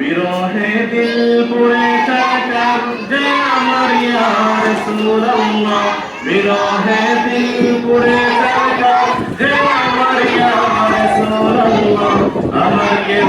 বিরহে দিল পুরে চাকার যে আমার ইয়া রাসূলুল্লাহ বিরহে দিল পুরে চাকার যে আমার ইয়া রাসূলুল্লাহ আমার কেউ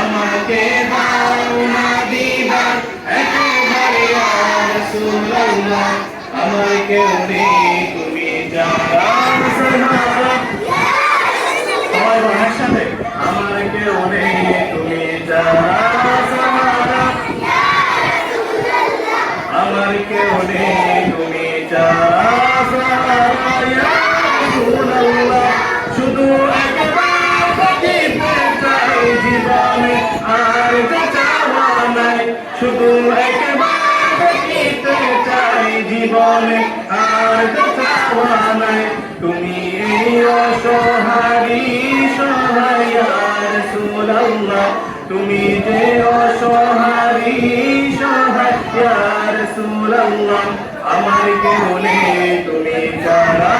আমাকে দাও না দিদার একেবারে ইয়া আমাকে ইয়া নেই তুমি যারা সাহারা সবাই বলো একসাথে আমার কেউ তুমি শুধু একবার চাই জীবনে, আর নাই তুমি এই অসহারি সহায় ইয়া রাসূলুল্লাহ তুমি যে অসহারি সহায় ইয়া রাসূলুল্লাহ আমার কেউ তুমি যারা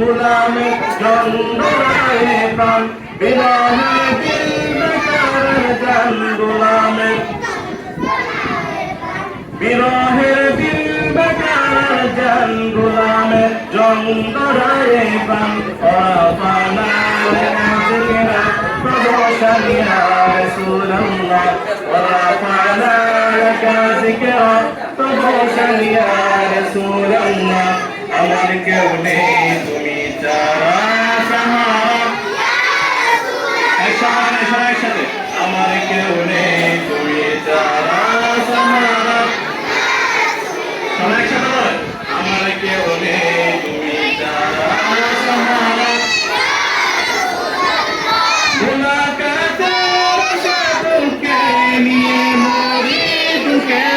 গুলামে জন্দরায়ে প্রাণ বিরহে দিল গুলামে বিরহের দিল বেকার জন গুলামে জন্দরায়ে প্রাণ অরাফানার জিকিরা প্রদোষণী রাসূলুল্লাহ ورفعنا لك ذكرا প্রদোষণী রাসূলুল্লাহ আমার কেউ নেই তুমি যারা সাহারা একসাথে সবাই একসাথে আমার কেউ